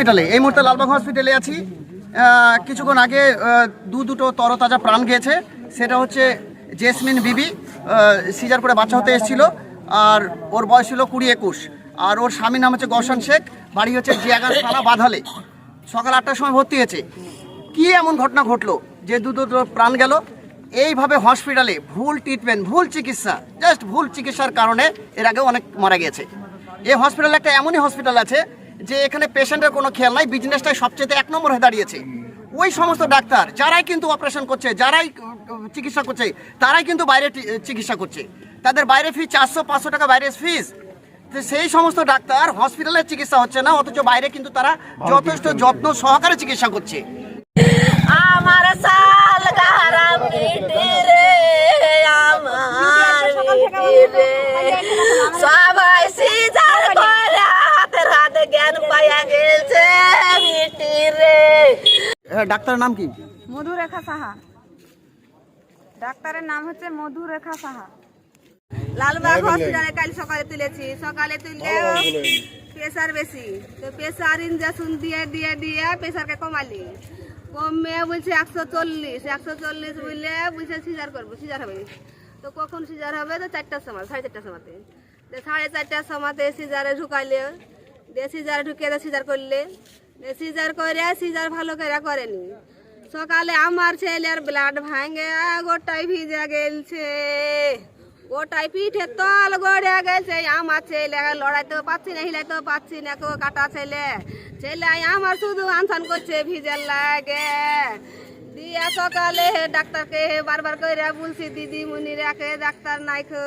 হসপিটালে, এই মুহূর্তে লালবাগ হসপিটালে আছি। কিছুক্ষণ আগে দু দুটো তরতাজা প্রাণ গিয়েছে। সেটা হচ্ছে জেসমিন বিবি সিজার করে বাচ্চা হতে এসেছিল, আর ওর বয়স ছিল কুড়ি একুশ। আর ওর স্বামীর নাম হচ্ছে গৌসান শেখ, বাড়ি হচ্ছে জিয়াগান থানা বাঁধালে। সকাল আটটার সময় ভর্তি হয়েছে। কি এমন ঘটনা ঘটলো? যে দু দুটো প্রাণ গেল। এইভাবে হসপিটালে ভুল ট্রিটমেন্ট ভুল চিকিৎসা জাস্ট ভুল চিকিৎসার কারণে এর আগেও অনেক মারা গেছে এই হসপিটালে একটা এমনই হসপিটাল আছে যে এখানে পেশেন্টের কোনো খেয়াল নাই বিজনেসটাই সবচেয়ে এক নম্বর হয়ে দাঁড়িয়েছে। ওই সমস্ত ডাক্তার যারাই কিন্তু অপারেশন করছে যারাই চিকিৎসা করছে তারাই কিন্তু বাইরে চিকিৎসা করছে। তাদের বাইরে ফি চারশো পাঁচশো টাকা বাইরে ফিস তো সেই সমস্ত ডাক্তার হসপিটালে চিকিৎসা হচ্ছে না অথচ বাইরে কিন্তু তারা যথেষ্ট যত্ন সহকারে চিকিৎসা করছে। আমার সাল আমার মিটি রে সবাই সিজার করে হাতে হাতে জ্ঞান পাইয়া গেছে মিটি রে ডাক্তারের নাম কি? মধুরেখা সাহা। ডাক্তারের নাম হচ্ছে মধুরেখা সাহা। লালবাগ হসপিটালে কাল সকালে তুলেছি। সকালে তুললে প্রেসার বেশি। তো প্রেসার ইঞ্জেকশন দিয়ে দিয়ে দিয়ে প্রেসারকে কমালি। কমে বলছে একশো চল্লিশ। একশো চল্লিশ বললে বলছে সিজার করব সিজার হবে। তো কখন সিজার হবে? তো চারটার সময় সাড়ে চারটার সময়তে। তো সাড়ে চারটার সময়তে সিজারে ঢুকাইলে দিয়ে সিজারে ঢুকিয়ে সিজার করলে সিজার করে সিজার ভালো করে করেনি। সকালে আমার ছেলের ব্লাড ভাঙে, গোটাই ভিজে গেলছে। গোটাই পিঠে তল গড়ে গেছে। আমার ছেলে লড়াইতেও পাচ্ছি না, হিলাইতেও পাচ্ছি না কেউ কাটা ছেলে। ছেলে আমার শুধু আনসান করছে, ভিজের লাগে। দিয়া সকালে ডাক্তারকে বারবার করে বলছি দিদি মুনি রেখে ডাক্তার নাই খো।